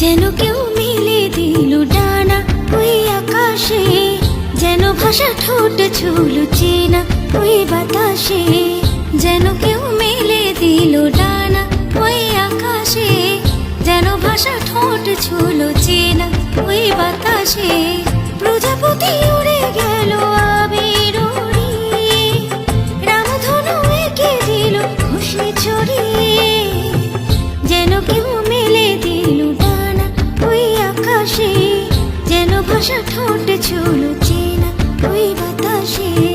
যেন কেউ মিলে দিল ডানা ওই আকাশে, যেন ভাষা ঠোঁট ছুল চেনা ওই বাতাসে, যেন কেউ মিলে দিল ডানা ওই আকাশে, যেন ভাষা ঠোঁট ছুল চেনা ওই বাতাসে। প্রজাপতি উড়ে গেল আবির রামধনু এঁকে দিল খুশি ছড়িয়ে, যেন কেউ ভাষা ঠোঁট চুলো চেনা ওই বাতাসে